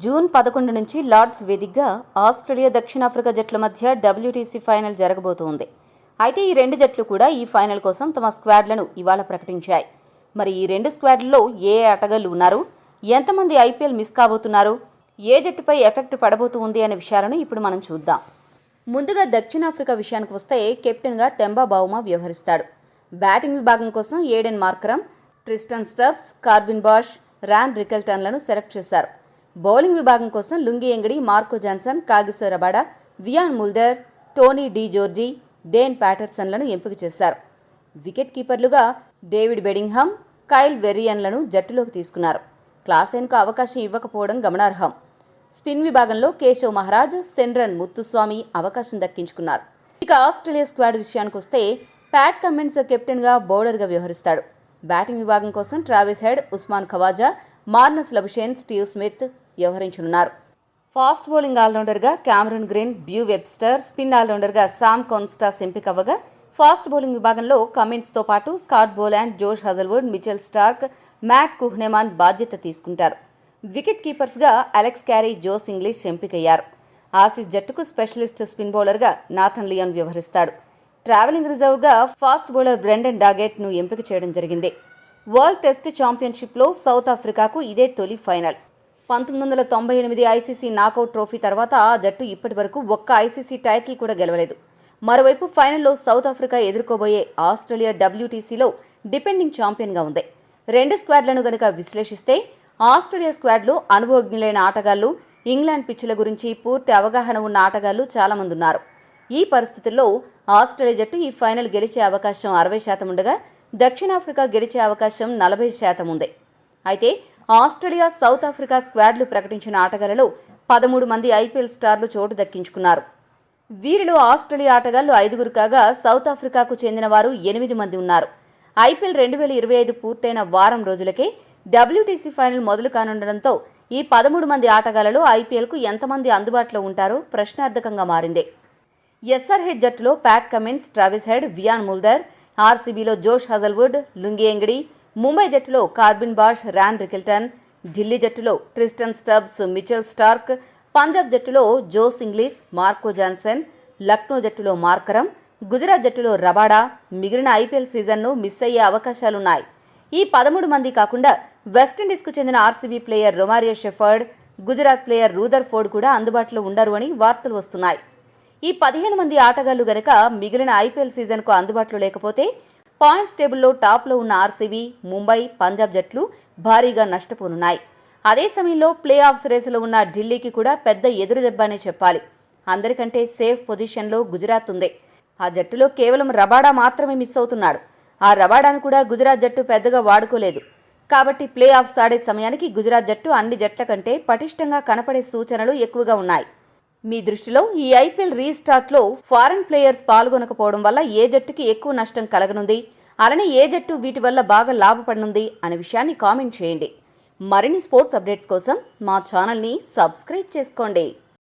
June పదకొండు నుంచి Lord's వేదికగా ఆస్ట్రేలియా దక్షిణాఫ్రికా జట్ల మధ్య డబ్ల్యూటీసీ ఫైనల్ జరగబోతోంది. అయితే ఈ రెండు జట్లు కూడా ఈ ఫైనల్ కోసం తమ స్క్వాడ్లను ఇవాళ ప్రకటించాయి. మరి ఈ రెండు స్క్వాడ్లలో ఏ ఏ ఆటగాళ్ళు ఉన్నారు? ఎంతమంది ఐపీఎల్ మిస్ కాబోతున్నారు? ఏ జట్టుపై ఎఫెక్ట్ పడబోతుంది అనే విషయాలను ఇప్పుడు మనం చూద్దాం. ముందుగా దక్షిణాఫ్రికా విషయానికి వస్తే కెప్టెన్గా తెంబా బావుమా వ్యవహరిస్తాడు. బ్యాటింగ్ విభాగం కోసం Aiden Markram Tristan Stubbs Corbin Bosch Ryan రికెల్టన్లను select చేశారు. బౌలింగ్ విభాగం కోసం Lungi Ngidi Marco Jansen Kagiso Rabada Wiaan Mulder Tony de Zorzi Dane ప్యాటర్సన్లను ఎంపిక చేశారు. వికెట్ కీపర్లుగా డేవిడ్ బెడింగ్హమ్ కైల్ వెర్రియన్లను జట్టులోకి తీసుకున్నారు. క్లాసెన్కు అవకాశం ఇవ్వకపోవడం గమనార్హం. స్పిన్ విభాగంలో కేశవ్ మహారాజ్ సెండ్రన్ ముత్తుస్వామి అవకాశం దక్కించుకున్నారు. ఇక ఆస్ట్రేలియా స్క్వాడ్ విషయానికి వస్తే ప్యాట్ కమిన్స్ కెప్టెన్గా బౌలర్గా వ్యవహరిస్తాడు. బ్యాటింగ్ విభాగం కోసం Travis Head Usman Khawaja Marnus Labuschagne Steve Smith వ్యవహరించనున్నారు. Fast bowling ఆల్రౌండర్గా Cameron Green Beau Webster spin ఆల్రౌండర్గా Sam Konstas ఎంపికవ్వగా ఫాస్ట్ బౌలింగ్ విభాగంలో కమిన్స్తో పాటు Scott Boland Josh Hazlewood Mitchell Starc Matt Kuhnemann బాధ్యత తీసుకుంటారు. వికెట్ కీపర్స్గా అలెక్స్ క్యారీ జోస్ ఇంగ్లీష్ ఎంపికయ్యారు. Aussies జట్టుకు specialist spin బౌలర్గా నాథన్ లియోన్ వ్యవహరిస్తాడు. ట్రావెలింగ్ రిజర్వ్గా ఫాస్ట్ బౌలర్ బ్రెండన్ డాగెట్ను ఎంపిక చేయడం జరిగింది. వరల్డ్ టెస్ట్ ఛాంపియన్షిప్లో సౌత్ ఆఫ్రికాకు ఇదే తొలి ఫైనల్. పంతొమ్మిది వందల తొంభై ఎనిమిది ఐసీసీ నాకౌట్ ట్రోఫీ తర్వాత ఆ జట్టు ఇప్పటి వరకు ఒక్క ఐసీసీ టైటిల్ కూడా గెలవలేదు. మరోవైపు ఫైనల్లో సౌత్ ఆఫ్రికా ఎదుర్కోబోయే ఆస్ట్రేలియా డబ్ల్యూటీసీలో డిపెండింగ్ ఛాంపియన్గా ఉంది. రెండు స్క్వాడ్లను గనుక విశ్లేషిస్తే ఆస్ట్రేలియా స్క్వాడ్లో అనుభవజ్ఞులైన ఆటగాళ్ళు ఇంగ్లాండ్ పిచ్చుల గురించి పూర్తి అవగాహన ఉన్న ఆటగాళ్ళు చాలామంది ఉన్నారు. ఈ పరిస్థితుల్లో ఆస్ట్రేలియా జట్టు ఈ ఫైనల్ గెలిచే అవకాశం అరవై శాతం ఉండగా దక్షిణాఫ్రికా గెలిచే అవకాశం నలభై శాతం ఉంది. అయితే ఆస్ట్రేలియా సౌత్ ఆఫ్రికా స్క్వాడ్లు ప్రకటించిన ఆటగాళ్ళలో పదమూడు మంది ఐపీఎల్ స్టార్లు చోటు దక్కించుకున్నారు. వీరిలో ఆస్ట్రేలియా ఆటగాళ్ళు ఐదుగురు కాగా సౌత్ ఆఫ్రికాకు చెందిన వారు ఎనిమిది మంది ఉన్నారు. ఐపీఎల్ రెండు వేల ఇరవై ఐదు పూర్తయిన వారం రోజులకే డబ్ల్యూటీసీ ఫైనల్ మొదలు కానుండడంతో ఈ పదమూడు మంది ఆటగాళ్ళలో ఐపీఎల్కు ఎంతమంది అందుబాటులో ఉంటారో ప్రశ్నార్థకంగా మారింది. ఎస్ఆర్హెచ్ జట్టులో Pat Cummins Travis Head Wiaan Mulder ఆర్సీబీలో Josh Hazlewood Lungi Ngidi Mumbai జట్టులో Corbin Bosch Ryan Rickelton Delhi జట్టులో Tristan Stubbs Mitchell Starc Punjab జట్టులో Josh Inglis Marco Jansen Lucknow జట్టులో మార్కరం గుజరాత్ జట్టులో రబాడా మిగిలిన ఐపీఎల్ సీజన్ను మిస్ అయ్యే అవకాశాలున్నాయి. ఈ పదమూడు మంది కాకుండా వెస్టిండీస్కు చెందిన RCB player Romario Shepherd Gujarat player Rutherford కూడా అందుబాటులో ఉండరు అని వార్తలు వస్తున్నాయి. ఈ పదిహేను మంది ఆటగాళ్ళు గనక మిగిలిన ఐపీఎల్ సీజన్కు అందుబాటులో లేకపోతే పాయింట్స్ టేబుల్లో టాప్లో ఉన్న ఆర్సీబీ ముంబై పంజాబ్ జట్లు భారీగా నష్టపోనున్నాయి. అదే సమయంలో ప్లే ఆఫ్స్ రేసులో ఉన్న ఢిల్లీకి కూడా పెద్ద ఎదురుదెబ్బ అనే చెప్పాలి. అందరికంటే సేఫ్ పొజిషన్లో గుజరాత్ ఉంది. ఆ జట్టులో కేవలం రబాడా మాత్రమే మిస్ అవుతున్నాడు. ఆ రబాడాను కూడా గుజరాత్ జట్టు పెద్దగా వాడుకోలేదు. కాబట్టి ప్లే ఆఫ్స్ ఆడే సమయానికి గుజరాత్ జట్టు అన్ని జట్ల కంటే పటిష్టంగా కనపడే సూచనలు ఎక్కువగా ఉన్నాయి. మీ దృష్టిలో ఈ ఐపీఎల్ రీస్టార్ట్లో ఫారెన్ ప్లేయర్స్ పాల్గొనకపోవడం వల్ల ఏ జట్టుకి ఎక్కువ నష్టం కలగనుంది? అలానే ఏ జట్టు వీటి వల్ల బాగా లాభపడనుంది అనే విషయాన్ని కామెంట్ చేయండి. మరిన్ని స్పోర్ట్స్ అప్డేట్స్ కోసం మా ఛానల్ని సబ్స్క్రైబ్ చేసుకోండి.